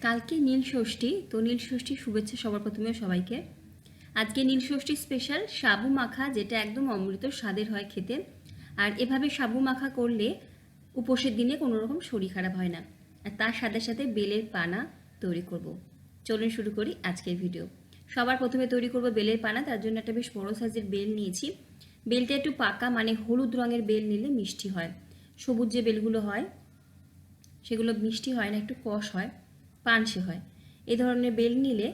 কালকে নীল ষষ্ঠী, তো নীল ষষ্ঠী শুভেচ্ছা সবার প্রথমে সবাইকে। আজকে নীল ষষ্ঠী স্পেশাল সাবু মাখা, যেটা একদম অমৃত স্বাদের হয় খেতে। আর এভাবে সাবু মাখা করলে উপোসের দিনে কোনো রকম শরীর খারাপ হয় না। আর তার সাথে সাথে বেলের পানা তৈরি করব। চলুন শুরু করি আজকের ভিডিও সবার প্রথমে তৈরি করব বেলের পানা, তার জন্য একটা বেশ বড় সাইজের বেল নিয়েছি। বেলটা একটু পাকা মানে হলুদ রঙের বেল নিলে মিষ্টি হয়। সবুজ যে বেলগুলো হয়, সেগুলো মিষ্টি হয় না, একটু কষ হয়। পানসে হয়। এই ধরনের বেল নিলে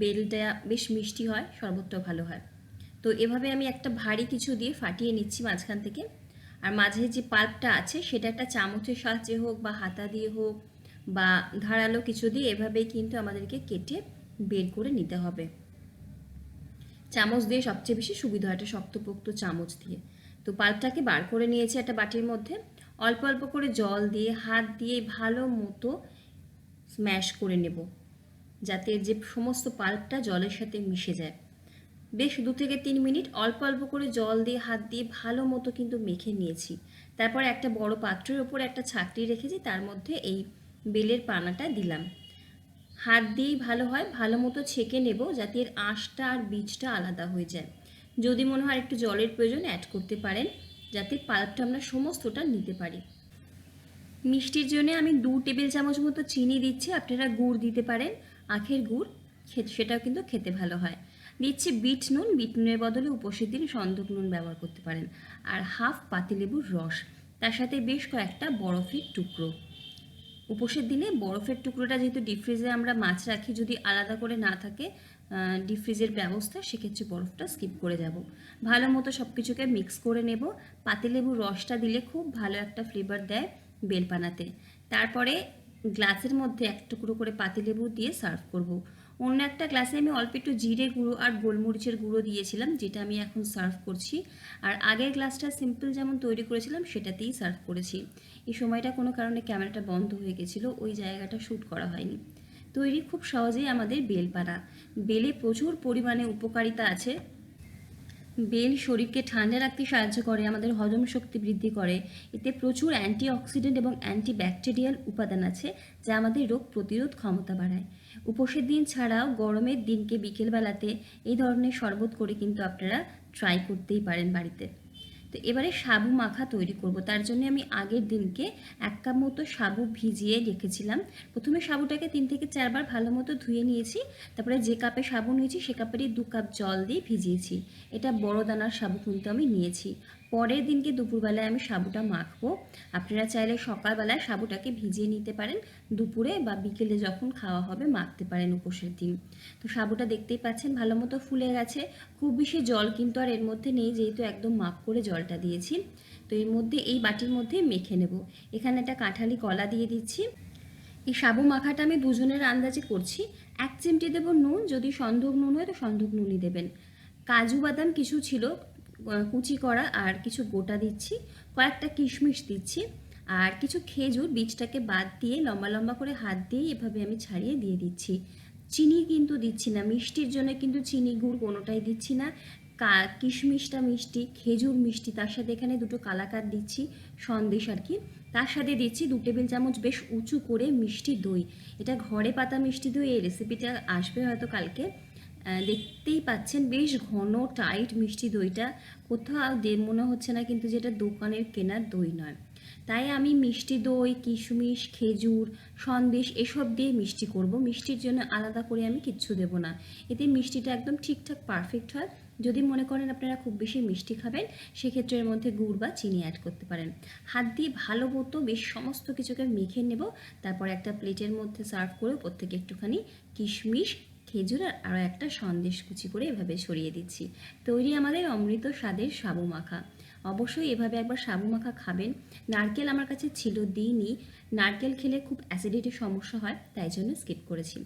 বেলটা বেশ মিষ্টি হয়, শরবতটাও ভালো হয়। তো এভাবে আমি একটা ভারী কিছু দিয়ে ফাটিয়ে নিচ্ছি মাঝখান থেকে। আর মাঝে যে পাল্পটা আছে, সেটা একটা চামচের সাহায্যে হোক বা হাতা দিয়ে হোক বা ধারালো কিছু দিয়ে এভাবেই কিন্তু আমাদেরকে কেটে বের করে নিতে হবে। চামচ দিয়ে সবচেয়ে বেশি সুবিধা হয় একটা শক্তপোক্ত চামচ দিয়ে। তো পাল্পটাকে বার করে নিয়েছি একটা বাটির মধ্যে। অল্প অল্প করে জল দিয়ে, হাত দিয়ে ভালো মতো স্ম্যাশ করে নেব, যাতে যে সমস্ত পাল্পটা জলের সাথে মিশে যায়। বেশ দু থেকে তিন মিনিট অল্প অল্প করে জল দিয়ে, হাত দিয়ে ভালো মতো কিন্তু মেখে নিয়েছি। তারপর একটা বড় পাত্রের ওপর একটা ছাকরি রেখেছি, তার মধ্যে এই বেলের পানাটা দিলাম। হাত দিয়েই ভালো হয়, ভালো মতো ছেঁকে নেব যাতে এর আঁশটা আর বীজটা আলাদা হয়ে যায়। যদি মনে হয় একটু জলের প্রয়োজন অ্যাড করতে পারেন, যাতে পাল্পটা আমরা সমস্তটা নিতে পারি। মিষ্টির জন্য আমি দু টেবিল চামচ মতো চিনি দিচ্ছি, আপনারা গুড় দিতে পারেন, আখের গুড়, খেতে, সেটাও কিন্তু খেতে ভালো হয়। দিচ্ছি বিট নুন, বিট নুনের বদলে উপসের দিন সন্দক নুন ব্যবহার করতে পারেন। আর হাফ পাতিলেবুর রস, তার সাথে বেশ কয়েকটা বরফের টুকরো। উপোসের দিনে বরফের টুকরোটা যেহেতু ডিপ ফ্রিজে আমরা মাছ রাখি, যদি আলাদা করে না থাকে ডিপ ফ্রিজের ব্যবস্থা, সেক্ষেত্রে বরফটা স্কিপ করে যাব। ভালো মতো সব কিছুকে মিক্স করে নেব। পাতিলেবুর রসটা দিলে খুব ভালো একটা ফ্লেভার দেয়। বেলপানাতে তারপরে গ্লাসের মধ্যে এক টুকরো করে পাতিলেবু দিয়ে সার্ভ করব। অন্য একটা গ্লাসে আমি অল্প একটু জিরে গুঁড়ো আর গোলমরিচের গুঁড়ো দিয়েছিলাম, যেটা আমি এখন সার্ভ করছি। আর আগের গ্লাসটা সিম্পল যেমন তৈরি করেছিলাম, সেটাতেই সার্ভ করেছি। এই সময়টা কোনো কারণে ক্যামেরাটা বন্ধ হয়ে গেছিল, ওই জায়গাটা শ্যুট করা হয়নি। তৈরি খুব সহজেই আমাদের বেলপানা বেলে প্রচুর পরিমাণে উপকারিতা আছে। বেল শরীরকে ঠান্ডা রাখতে সাহায্য করে, আমাদের হজম শক্তি বৃদ্ধি করে। এতে প্রচুর অ্যান্টিঅক্সিডেন্ট এবং অ্যান্টি ব্যাকটেরিয়াল উপাদান আছে, যা আমাদের রোগ প্রতিরোধ ক্ষমতা বাড়ায়। উপোসের দিন ছাড়াও গরমের দিনকে বিকেলবেলাতে এই ধরনের শরবত করে কিন্তু আপনারা ট্রাই করতেই পারেন বাড়িতে। তো এবারে সাবু মাখা তৈরি করব। তার জন্য আমি আগের দিনকে এক কাপ মতো সাবু ভিজিয়ে রেখেছিলাম। প্রথমে সাবুটাকে তিন থেকে চারবার ভালো মতো ধুয়ে নিয়েছি। তারপরে যে কাপে সাবু নিয়েছি, সে কাপেরই দু কাপ জল দিয়ে ভিজিয়েছি। এটা বড় দানার সাবু কিন্তু আমি নিয়েছি। পরের দিনকে দুপুরবেলায় আমি সাবুটা মাখবো। আপনারা চাইলে সকালবেলায় সাবুটাকে ভিজিয়ে নিতে পারেন। দুপুরে বা বিকেলে যখন খাওয়া হবে, মাখতে পারেন উপোসের দিন। তো সাবুটা দেখতেই পাচ্ছেন ভালো মতো ফুলে গেছে। খুব বেশি জল কিন্তু আর এর মধ্যে নেই, যেহেতু একদম মাপ করে জলটা দিয়েছি। তো এর মধ্যে, এই বাটির মধ্যে মেখে নেব। এখানে একটা কাঁঠালি কলা দিয়ে দিচ্ছি। এই সাবু মাখাটা আমি দুজনের আন্দাজে করছি। এক চিমটি দেবো নুন, যদি সন্ধক নুন হয় তো সন্ধক নুনই দেবেন। কাজু বাদাম কিছু ছিল কুচি করা আর কিছু গোটা দিচ্ছি, কয়েকটা কিশমিশ দিচ্ছি আর কিছু খেজুর বীজটাকে বাদ দিয়ে লম্বা লম্বা করে হাত দিয়ে এভাবে আমি ছাড়িয়ে দিয়ে দিচ্ছি। চিনি কিন্তু দিচ্ছি না, মিষ্টির জন্য কিন্তু চিনি গুড় কোনোটাই দিচ্ছি না। কা, কিশমিশটা মিষ্টি, খেজুর মিষ্টি, তার সাথে এখানে দুটো কালাকার দিচ্ছি, সন্দেশ আর কি। তার সাথে দিচ্ছি দু টেবিল চামচ বেশ উঁচু করে মিষ্টি দই। এটা ঘরে পাতা মিষ্টি দই, এই রেসিপিটা আসবে হয়তো কালকে। দেখতেই পাচ্ছেন বেশ ঘন টাইট মিষ্টি দইটা। কোথাও মনে হচ্ছে না কিন্তু যেটা দোকানের কেনার দই নয়। তাই আমি মিষ্টি দই, কিশমিশ, খেজুর, সন্দেশ এসব দিয়ে মিষ্টি করব। মিষ্টির জন্য আলাদা করে আমি কিচ্ছু দেব না। এতে মিষ্টিটা একদম ঠিকঠাক পারফেক্ট হয়। যদি মনে করেন আপনারা খুব বেশি মিষ্টি খাবেন, সেক্ষেত্রে এর মধ্যে গুড় বা চিনি অ্যাড করতে পারেন। হাত দিয়ে ভালো মতো বেশ সমস্ত কিছুকে মেখে নেব। তারপর একটা প্লেটের মধ্যে সার্ভ করে থেকে একটুখানি কিশমিশ খেজুর আর আরও একটা সন্দেশ কুচি করে এভাবে সরিয়ে দিচ্ছি। তৈরি আমাদের অমৃত স্বাদের সাবু মাখা। অবশ্যই এভাবে একবার সাবু মাখা খাবেন। নারকেল আমার কাছে ছিল দিইনি। নারকেল খেলে খুব অ্যাসিডিটির সমস্যা হয়, তাই জন্য স্কিপ করেছি।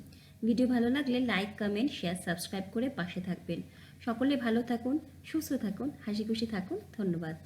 ভিডিও ভালো লাগলে লাইক কমেন্ট শেয়ার সাবস্ক্রাইব করে পাশে থাকবেন। সকলে ভালো থাকুন, সুস্থ থাকুন, হাসি খুশি থাকুন। ধন্যবাদ।